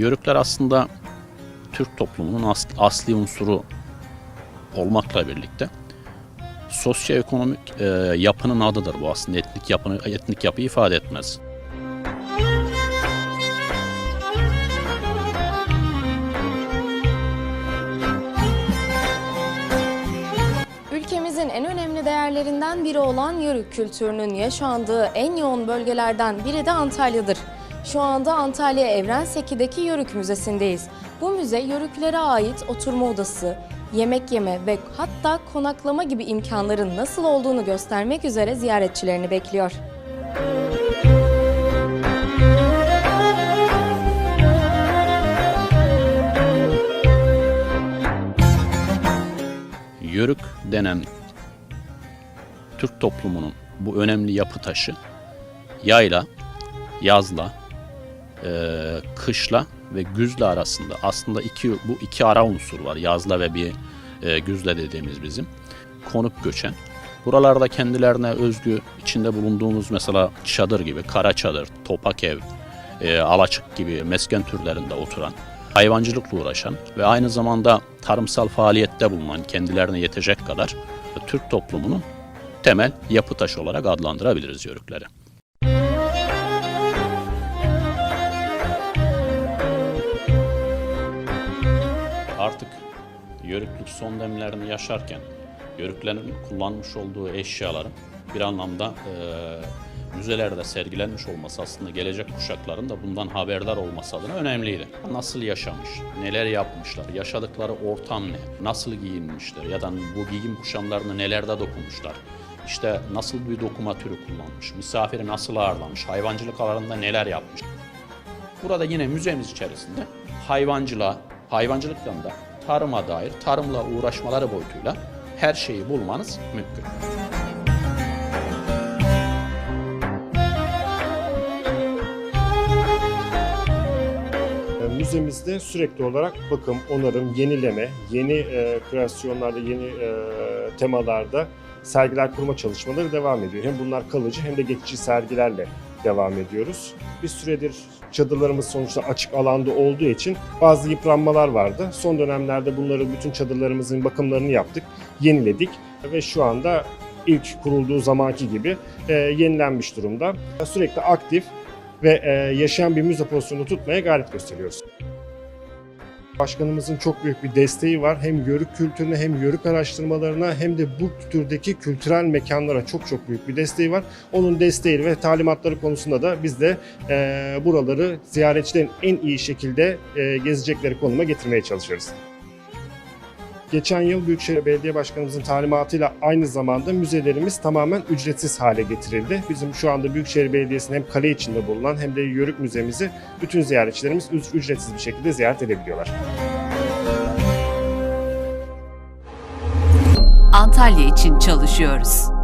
Yörükler aslında Türk toplumunun as- asli unsuru olmakla birlikte sosyoekonomik e, yapının adıdır bu aslında etnik yapını etnik yapıyı ifade etmez. Ülkemizin en önemli değerlerinden biri olan Yörük kültürünün yaşandığı en yoğun bölgelerden biri de Antalya'dır. Şu anda Antalya Evrenseki'deki Yörük Müzesi'ndeyiz. Bu müze Yörüklere ait oturma odası, yemek yeme ve hatta konaklama gibi imkanların nasıl olduğunu göstermek üzere ziyaretçilerini bekliyor. Yörük denen Türk toplumunun bu önemli yapı taşı yayla, yazla, e, kışla ve güzle arasında aslında iki bu iki ara unsur var. Yazla ve bir e, güzle dediğimiz bizim konup göçen. Buralarda kendilerine özgü içinde bulunduğumuz mesela çadır gibi, kara çadır, topak ev, e, alaçık gibi mesken türlerinde oturan, hayvancılıkla uğraşan ve aynı zamanda tarımsal faaliyette bulunan kendilerine yetecek kadar Türk toplumunun temel yapı taşı olarak adlandırabiliriz yörükleri. Artık yörüklük son demlerini yaşarken yörüklerin kullanmış olduğu eşyaların bir anlamda e, müzelerde sergilenmiş olması aslında gelecek kuşakların da bundan haberdar olması adına önemliydi. Nasıl yaşamış, neler yapmışlar, yaşadıkları ortam ne, nasıl giyinmişler ya da bu giyim kuşamlarını nelerde dokunmuşlar. İşte nasıl bir dokuma türü kullanmış, misafiri nasıl ağırlamış, hayvancılık alanında neler yapmış. Burada yine müzemiz içerisinde hayvancılığa, hayvancılık yanında tarıma dair tarımla uğraşmaları boyutuyla her şeyi bulmanız mümkün. E, Müzemizde sürekli olarak bakım, onarım, yenileme, yeni e, kreasyonlarda, yeni e, temalarda sergiler kurma çalışmaları devam ediyor. Hem bunlar kalıcı hem de geçici sergilerle devam ediyoruz. Bir süredir çadırlarımız sonuçta açık alanda olduğu için bazı yıpranmalar vardı. Son dönemlerde bunları bütün çadırlarımızın bakımlarını yaptık, yeniledik ve şu anda ilk kurulduğu zamanki gibi e, yenilenmiş durumda. Sürekli aktif ve e, yaşayan bir müze pozisyonu tutmaya gayret gösteriyoruz. Başkanımızın çok büyük bir desteği var. Hem yörük kültürüne hem yörük araştırmalarına hem de bu türdeki kültürel mekanlara çok çok büyük bir desteği var. Onun desteği ve talimatları konusunda da biz de e, buraları ziyaretçilerin en iyi şekilde e, gezecekleri konuma getirmeye çalışıyoruz. Geçen yıl Büyükşehir Belediye Başkanımızın talimatıyla aynı zamanda müzelerimiz tamamen ücretsiz hale getirildi. Bizim şu anda Büyükşehir Belediyesi'nin hem kale içinde bulunan hem de Yörük Müzemizi bütün ziyaretçilerimiz üc- ücretsiz bir şekilde ziyaret edebiliyorlar. Antalya için çalışıyoruz.